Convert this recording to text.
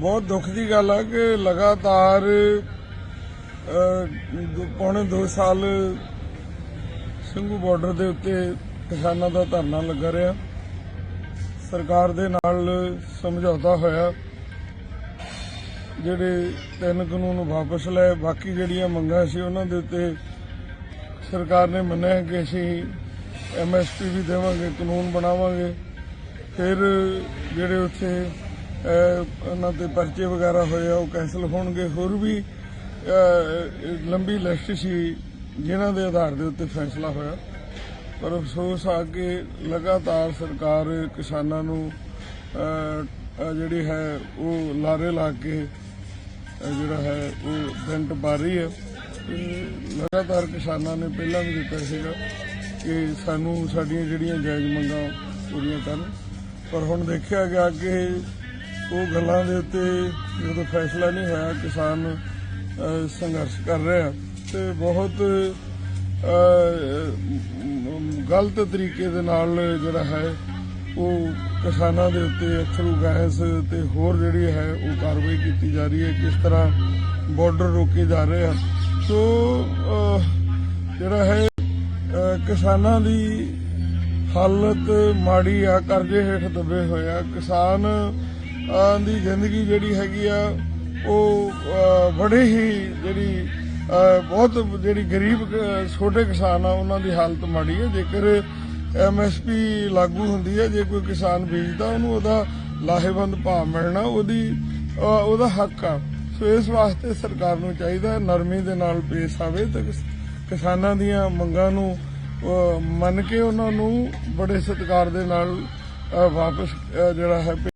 ਬਹੁਤ ਦੁੱਖ ਦੀ ਗੱਲ ਆ ਕਿ ਲਗਾਤਾਰ ਅ, ਦੋ- ਪੌਣੇ 2 ਸਾਲ ਸਿੰਘੂ ਬਾਰਡਰ ਦੇ ਉੱਤੇ ਕਿਸਾਨਾਂ ਦਾ ਧਰਨਾ ਲੱਗਾ ਰਿਹਾ। ਸਰਕਾਰ ਦੇ ਨਾਲ ਸਮਝੌਤਾ ਹੋਇਆ। ਜਿਹੜੇ ਤਿੰਨ ਕਾਨੂੰਨ ਵਾਪਸ ਲਏ ਬਾਕੀ ਜਿਹੜੀਆਂ ਮੰਗਾਂ ਸੀ ਉਹਨਾਂ ਦੇ ਉੱਤੇ ਸਰਕਾਰ ਨੇ ਮੰਨਿਆ ਕਿ ਅਸੀਂ ਐਮਐਸਪੀ ਵੀ ਦੇਵਾਂਗੇ ਕਾਨੂੰਨ ਬਣਾਵਾਂਗੇ। ਫਿਰ ਜਿਹੜੇ ਉੱਥੇ ਉਹਨਾਂ ਤੇ ਪਰਚੇ ਵਗੈਰਾ ਹੋਏ ਆ, ਉਹ ਕੈਂਸਲ ਹੋਣਗੇ, ਹੋਰ ਵੀ ਲੰਬੀ ਲਿਸਟ ਸੀ ਜਿਨ੍ਹਾਂ ਦੇ ਆਧਾਰ ਦੇ ਉੱਤੇ ਫੈਸਲਾ ਹੋਇਆ। ਪਰ ਅਫਸੋਸ ਆ ਕਿ ਲਗਾਤਾਰ ਸਰਕਾਰ ਕਿਸਾਨਾਂ ਨੂੰ ਜਿਹੜੀ ਹੈ, ਉਹ ਲਾਰੇ ਲਾ ਕੇ ਜਿਹੜਾ ਹੈ, ਉਹ ਬੈਂਟ ਪਾ ਰਹੀ ਹੈ। ਲਗਾਤਾਰ ਕਿਸਾਨਾਂ ਨੇ ਪਹਿਲਾਂ ਵੀ ਦਿੱਤਾ ਸੀਗਾ ਕਿ ਸਾਨੂੰ ਸਾਡੀਆਂ ਜਿਹੜੀਆਂ ਜਾਇਜ਼ ਮੰਗਾਂ ਪੂਰੀਆਂ ਕਰਨ। ਪਰ ਹੁਣ ਦੇਖਿਆ ਗਿਆ ਕਿ ਉਹ ਗੱਲਾਂ ਦੇ ਉੱਤੇ ਜਦੋਂ ਫੈਸਲਾ ਨਹੀਂ ਹੋਇਆ, ਕਿਸਾਨ ਸੰਘਰਸ਼ ਕਰ ਰਿਹਾ ਆ ਤੇ ਬਹੁਤ ਗਲਤ ਤਰੀਕੇ ਦੇ ਨਾਲ ਜਿਹੜਾ ਹੈ, ਉਹ ਕਿਸਾਨਾਂ ਦੇ ਉੱਤੇ ਅਥਰੂ ਗੈਸ ਤੇ ਹੋਰ ਜਿਹੜੀ ਹੈ, ਉਹ ਕਾਰਵਾਈ ਕੀਤੀ ਜਾ ਰਹੀ ਹੈ, ਕਿਸ ਤਰ੍ਹਾਂ ਬਾਰਡਰ ਰੋਕੇ ਜਾ ਰਹੇ ਆ। ਸੋ ਜਿਹੜਾ ਹੈ ਕਿਸਾਨਾਂ ਦੀ ਹਾਲਤ ਮਾੜੀ ਆ, ਕਰਜ਼ੇ ਹੇਠ ਦਬੇ ਹੋਏ ਆ, ਕਿਸਾਨ ਦੀ ਜ਼ਿੰਦਗੀ ਜਿਹੜੀ ਹੈਗੀ ਆ, ਉਹ ਬੜੇ ਹੀ ਜਿਹੜੀ ਬਹੁਤ ਜਿਹੜੀ ਗਰੀਬ ਛੋਟੇ ਕਿਸਾਨ ਆ, ਉਹਨਾਂ ਦੀ ਹਾਲਤ ਮਾੜੀ ਹੈ ਜੇਕਰ ਐਮਐਸਪੀ ਲਾਗੂ ਹੁੰਦੀ ਹੈ ਜੇ ਕੋਈ ਕਿਸਾਨ ਬੀਜਦਾ ਉਹਨੂੰ ਉਹਦਾ ਲਾਹੇਵੰਦ ਭਾਅ ਮਿਲਣਾ, ਉਹਦੀ ਉਹਦਾ ਹੱਕ ਆ। ਸੋ ਇਸ ਵਾਸਤੇ ਸਰਕਾਰ ਨੂੰ ਚਾਹੀਦਾ, ਨਰਮੀ ਦੇ ਨਾਲ ਪੇਸ਼ ਆਵੇ ਤਾਂ ਕਿਸਾਨਾਂ ਦੀਆਂ ਮੰਗਾਂ ਨੂੰ ਮੰਨ ਕੇ ਉਹਨਾਂ ਨੂੰ ਬੜੇ ਸਤਿਕਾਰ ਦੇ ਨਾਲ ਵਾਪਸ ਜਿਹੜਾ ਹੈ